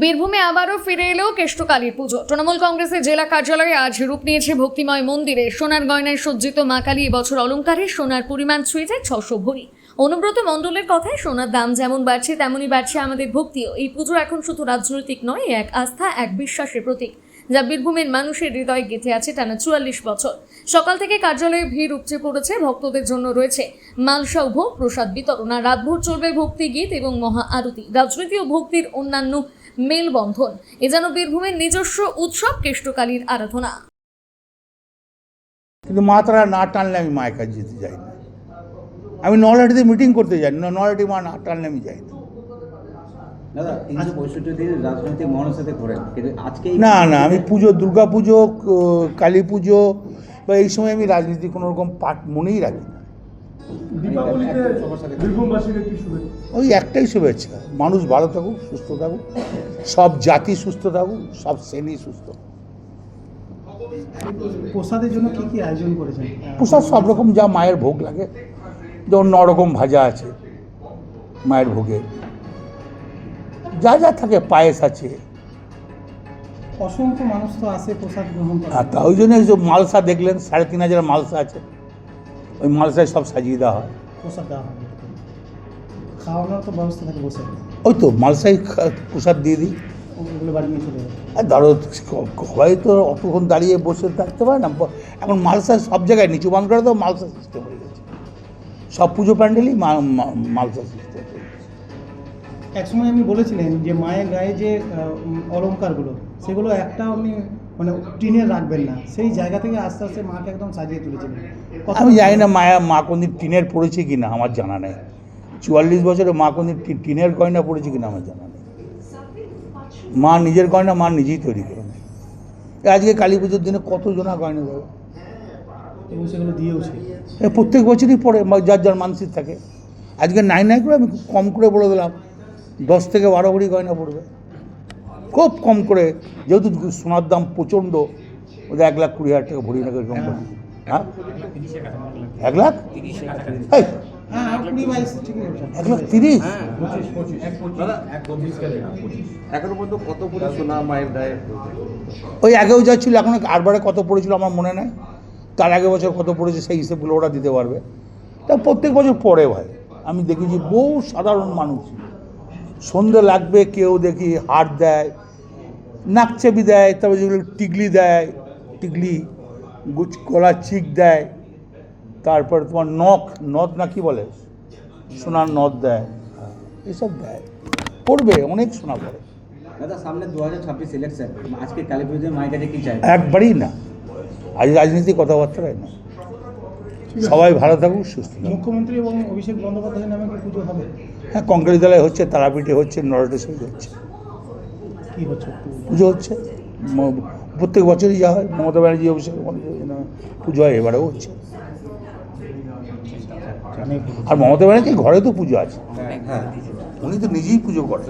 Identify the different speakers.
Speaker 1: বীরভূমে আবারও ফিরে এলো কেষ্টকালীর পুজো। তৃণমূল কংগ্রেসের জেলা কার্যালয়ে আজ রূপ নিয়েছে ভক্তিময় মন্দিরে। সোনার গয়নায় সজ্জিত মা কালী এবছর অলঙ্কারে সোনার পরিমাণ ছুঁয়ে যায় ছশো ভরি। অনুব্রত মণ্ডলের কথায় সোনার দাম যেমন বাড়ছে, তেমনই বাড়ছে আমাদের ভক্তিও। এই পুজো এখন শুধু রাজনৈতিক নয়, এক আস্থা, এক বিশ্বাসের প্রতীক। যা বীরভূমের মানুষের হৃদয়ে গেঁথে আছে টানা চুয়াল্লিশ বছর। সকাল থেকে কার্যালয়ে ভিড় উপচে পড়েছে, ভক্তদের জন্য রয়েছে মালসা ভোগ, প্রসাদ বিতরণ, আর রাতভর চলবে ভক্তি গীত এবং মহা আরতি। রাজনীতি ও ভক্তির অন্যান্য মেলবন্ধন, এ যেন বীরভূমের নিজস্ব উৎসব কেষ্টকালীর আরাধনা।
Speaker 2: কিন্তু মা তারা না টানলে আমি মায়ের কাছে যেতে যাই না। আমি নলহাটিতে মিটিং করতে যাই না, নলহাটি মা না টানলে আমি যাই না। না না আমি পুজো দুর্গা পুজো কালী পুজো বা এই সময় আমি রাজনীতি কোনো রকম পাঠ মনেই রাখি না। ওই একটাই শুভেচ্ছা মানুষ ভালো থাকুক সুস্থ থাকুক সব জাতি সুস্থ থাকুক সব শ্রেণি সুস্থ।
Speaker 3: প্রসাদের জন্য কি কি আয়োজন করেছেন?
Speaker 2: প্রসাদ সব রকম যা মায়ের ভোগ লাগে যেমন ন রকম ভাজা আছে মায়ের ভোগে। যা যা থাকে পায়েস আছে।
Speaker 3: অসংখ্য মানুষ তো আসে প্রসাদ গ্রহণ
Speaker 2: আর তা ওই জন্য যে মালসা দেখলেন সাড়ে তিন হাজার মালসা আছে। ওই মালসায় সব সাজিয়ে দেওয়া হয়।
Speaker 3: প্রসাদ দেওয়া খাওয়ানোর তো ব্যবস্থা থাকে বসে।
Speaker 2: ওই তো মালসাই প্রসাদ দিয়ে দিই। আর ধরো সবাই তো অতক্ষণ দাঁড়িয়ে বসে থাকতে পারে না। এখন মালসা সব জায়গায় নিচু বান করে তো মালসা সিস্টেম হয়ে গেছে। সব পুজো প্যান্ডেলই মালসা সিস্টেম
Speaker 3: একসময় আপনি বলেছিলেন যে মায়ের গায়ে যে অলংকারগুলো সেগুলো একটা আপনি মানে টিনে রাখবেন না। সেই জায়গা থেকে আস্তে আস্তে মাকে একদম সাজিয়ে তুলেছিলেন।
Speaker 2: আমি জানি না মায়া মা কোনদিন টিনের পড়েছে কি না আমার জানা নেই। চুয়াল্লিশ বছরে মা কোনদিন টিনের গয়না পড়েছে কি না আমার জানা নেই। মা নিজের গয়না মা নিজেই তৈরি করে আজকে কালী পুজোর দিনে কত জনা গয়না দেবে?
Speaker 3: এবং সেগুলো দিয়েওছে
Speaker 2: প্রত্যেক বছরই পড়ে যার যার মানসিক থাকে। আজকে নাই নাই করে আমি কম করে বলে দিলাম। দশ থেকে বারো ভরি গয়না পড়বে। খুব কম করে যেহেতু সোনার দাম প্রচণ্ড ওদের এক লাখ কুড়ি হাজার টাকা ভরি নাকি বলে। হ্যাঁ? এক লাখ?
Speaker 3: হ্যাঁ
Speaker 2: এক লাখ তিরিশ? ওই আগেও যা ছিল এখন আরবারে কত পড়েছিল আমার মনে নেই। তার আগে বছর কত পড়েছে সেই হিসেবগুলো ওরা দিতে পারবে। তা প্রত্যেক বছর পড়ে ভাই। আমি দেখেছি বহু সাধারণ মানুষ। সন্ধে লাগবে কেউ দেখি হার দেয় নাকচেপি দেয় তারপর যেগুলো টিকলি দেয় টিকলি গুচ কলা চিক দেয় তারপর তোমার নখ নদ না কি বলে? সোনার নদ দেয় এসব দেয়। পড়বে অনেক সোনা পড়ে
Speaker 4: দাদা সামনে দু হাজার ছাব্বিশ ইলেকশন আজকে কালী পুজোয় মায়ের কাছে কি চাই
Speaker 2: একবারই না। আজ রাজনীতি কথাবার্তাই না। সবাই ভালো থাকুক সুস্থ থাকুক।
Speaker 3: মুখ্যমন্ত্রী এবং অভিষেক বন্দ্যোপাধ্যায়ের নামে পুজো হবে?
Speaker 2: হ্যাঁ কংগ্রেস দলে হচ্ছে তারাপীঠে হচ্ছে নরটেশ্বরী হচ্ছে।
Speaker 3: কি হচ্ছে?
Speaker 2: পুজো হচ্ছে। প্রত্যেক বছরই যা হয় মমতা ব্যানার্জি অভিষেক পুজো হয় এবারেও হচ্ছে। আর মমতা ব্যানার্জি ঘরে তো পুজো আছে। উনি তো নিজেই পুজো করেন।